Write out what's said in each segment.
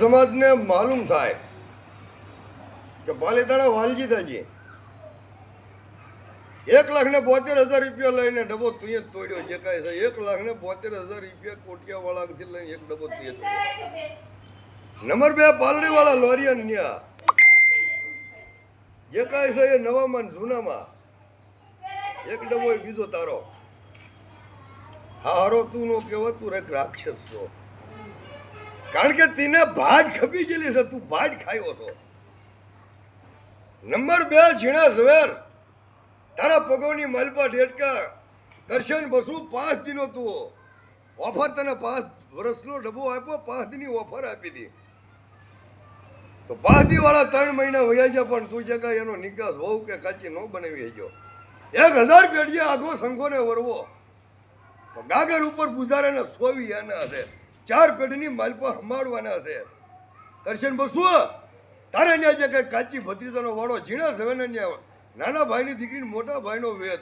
સમાજને માલુમ થાય કે પાલીતાણા વાલજી થાજી. એક લાખ ને બોતેર હજાર રૂપિયા લઈને ડબ્બો તું જ તોડ્યો. જે કાંઈ છે, એક લાખ ને બોતેર હજાર રૂપિયા કોટિયા વાળાથી લઈને એક ડબ્બો તું નંબર બે પાલડી વાળા લોરિયન ન્યા. જે કાંઈ છે એ નવામાં જૂનામાં. એક ડબ્બો બીજો તારો. હા હારો તું નો કેવા તું રાક્ષસ છો. કારણ કે તેને ભાટ ખપી ગયેલી છે, તું ભાટ ખાયો છો. નંબર બે, ઝીણા ઝવેર. તારા પગોની મલપા ઢેટકા. દર્શન બસુ પાંચ દિનો તું ઓફર તને પાંચ વર્ષનો ડબ્બો આપ્યો, પાંચ દિનની ઓફર આપી દી. તો પાંચ દીવાળા ત્રણ મહિના વયા ગયા, પણ તું જગા એનો નિકાસ હોવ કે કાચી ન બનાવી ગયો એક હજાર પેઢીએ આખો સંઘોને વરવો. તો ગાગર ઉપર ગુજારાને સોવી એના હશે ચાર પેઢીની માલપા હમાડવાના હશે કરશન બસુ તારે ત્યાં જે કે કાચી ભત્રીજાનો વાળો ઝીણા સવેને ત્યાં નાના ભાઈની દીકરી મોટા ભાઈનો વેદ.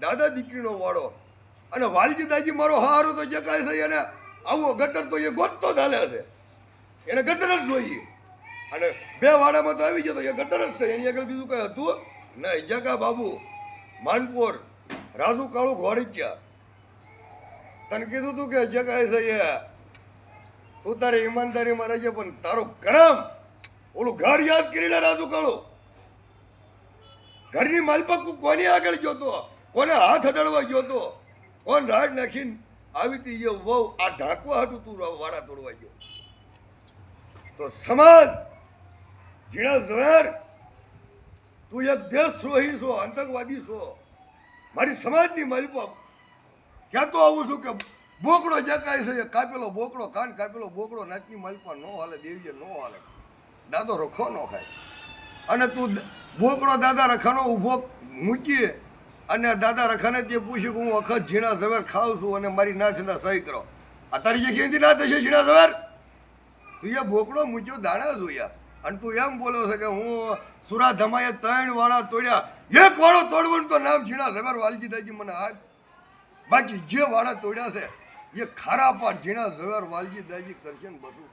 દાદા દીકરીનો વાળો. અને વાલજી દાજી મારો હારો તો જે કાંઈ છે એને, આવો ગટર તો એ ગોતતો ચાલે છે. એને ગટર જ જોઈએ. અને બે વાડામાં તો આવી જાય તો એ ગટર જ છે. એની આગળ બીજું કાંઈ હતું? નહીં જગા બાબુ, માનપુર, રાજુ કાળુ ઘોડીચ્યા તને કીધું તું કે જગાય છે તું તારે ઈમાનદારીમાં રહેજે, પણ તારો કરમ ઓલું ઘર યાદ કરીને રાજુ કાળુ ઘરની માલપક કોની આગળ જોતો? કોને હાથ અડાડવા જોતો? કોણ રાડ નાખીને આવી તી ગયો વહુ? આ ઢાંકવા હતું તું વાડા તોડવા ગયો. તો સમાજ, ઝીણા ઝવેર, તું એક દેશદ્રોહી છો, આતંકવાદી છો. મારી સમાજની માલિકો ક્યાં તો આવું છું કે બોકડો જકાય છે, કાપેલો બોકડો, કાન કાપેલો બોકડો નાચની માલપા ન હાલે, દેવીએ ન હાલે. દાદો રખો ન ખાય. અને તું બોકડો દાદા રખાનો ઊભો મૂકીએ. અને દાદા રખાને તે પૂછ્યું કે હું વખત ઝીણા ઝવેર ખાઉં છું અને મારી ના થતા સહી કરો. આ તારી જે કેન્દ્રી ના થશે ઝીણા ઝવેર? તું એ બોકડો મૂક્યો, દાણા જોયા. અને તું એમ બોલો છે કે હું સુરા ધમાએ ત્રણ વાળા તોડ્યા. એક વાળો તોડવાનું તો નામ ઝીણા ઝવેર વાલજી દાજી મને આપ બાકી જે વાળા તોડ્યા છે, એ ખારા પાટ ઝીણા ઝવેર વાલજી દાજી કરશે ને બધું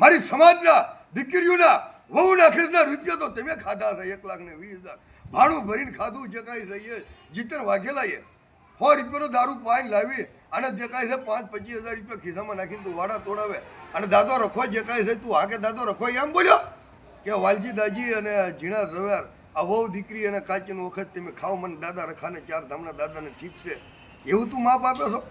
મારી સમાજના દીકરીઓના વહુ નાખીસના રૂપિયા તો તમે ખાધા છે, એક લાખ ને વીસ હજાર. ભાડું ભરીને ખાધું જે કાંઈ છે જીતર વાઘેલા એ. સો રૂપિયાનો દારૂ પાઈને લાવી અને જે કાંઈ છે, પાંચ પચીસ હજાર રૂપિયા ખિસ્સામાં નાખીને તું વાડા તોડાવે. અને દાદો રખો જે કાંઈ છે, તું આગે દાદો રખો એમ બોલ્યો? કે વાલજી દાજી અને ઝીણા ઝવેર, આ વહુ દીકરી અને કાચીનો વખત તમે ખાઓ, મને દાદા રખાને ચાર ધામના દાદાને ઠીક છે. એવું તું માપ આપ્યો છો?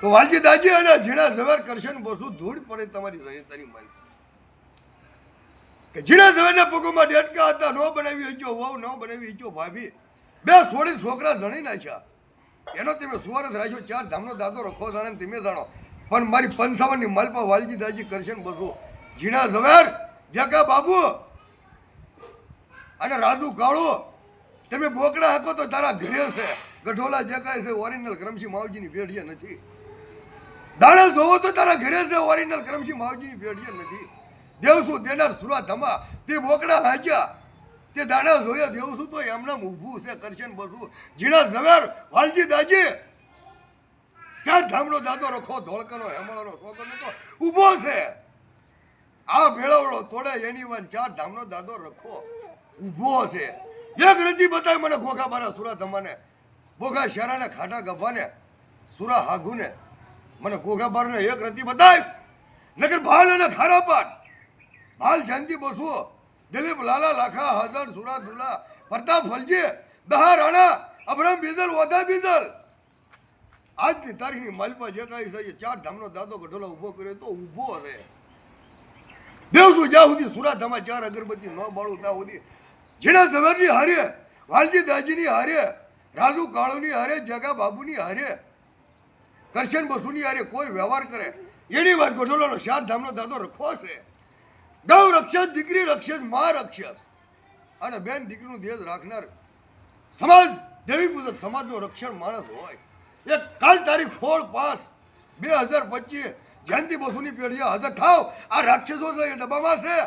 તો વાલજી દાજી અને ઝીણા ઝવેર કરશે ને બસું ધૂળ પડે તમારી જનિતાની મારી. કે ઝીણા ઝવેરના પગોમાં ડેટકા હતા, ન બનાવી હજો વહુ ન બનાવી હજો ભાભી. બે સોળી છોકરા જણી નાખ્યા. એનો તમે સુવારત રાખ્યો, ચાર ધામનો દાદો રખો જાણે તમે જાણો. પણ મારી પંચાવનની માલપા વાલજી દાજી કરશે ને બસું. ઝીણા ઝવેર, જગા બાબુ અને રાજુ કાળો, તમે બોકડા હકો તો તારા ઘરે છે. ગઢોલા જે કાંઈ છે ઓરિજિનલ કરમસી માવજીની પેઢીએ નથી. દાણા જોવો તો તારા ઘરે છે ઓરિજિનલ કરમસી માવજીની પેઢીએ નથી. દેવસુ દેનાર સુરા ધમા તે બોકડા હાજ્યા તે દાણા જોયા દેવસુ તો એમને ઊભું છે કરશન બસું જીણા ઝવેર, વાલજી દાજી, ચાર ધામડો દાદો રખો, ધોળકનો, હેમળાનો સોગરનો તો ઊભો છે. આ ભેળવડો તોડે એની વાન ચાર ધામનો દાદો રખો, ઊભો છે. એક રજી બતાય મને ખોખા મારા સુરા ધમાને બોગા શેરાને ખાટા ગભાને સુરા હાઘુને મને ગોગા બારને એક રતી બતાય. નગર ભાલ અને ખારા પાટ ભાલ જયંતિ બસુ દિલીપ, લાલા, લાખા હઝર સુરા, દુલા, પ્રતાપ, ફલજી, દહા, રાણા અબ્રહમ બીજલ, ઓધા બીજલ. આજની તારીખની માલપા જે કાંઈ છે ચાર ધામનો દાદો ગઢોલા ઊભો કર્યો તો ઊભો રહે. દેવસુ જ્યાં સુધી સુરાધામાં ચાર અગરબત્તી ન બાળું ત્યાં સુધી. જીણા ઝવેરની હારે, વાલજી દાજીની હારે રાજુ કાળુની હારે, જગા બાબુની હારે, કરશન બસુની હારે કોઈ વ્યવહાર કરે. એની વાત ગઢોલાનો શાર ધામનો દાદો રખો છે. ગૌ રક્ષસ, દીકરી રક્ષસ, માં રક્ષસ. અને બેન દીકરીનું દેશ રાખનાર સમાજ દેવી પૂજક સમાજનું રક્ષણ માણસ હોય. એક કાલ તારીખ ફોર પાંચ બે હજાર પચીસ, જયંતિ બસુની પેઢીએ હાજર થાવ. આ રાક્ષસો છે એ ડબ્બામાં છે.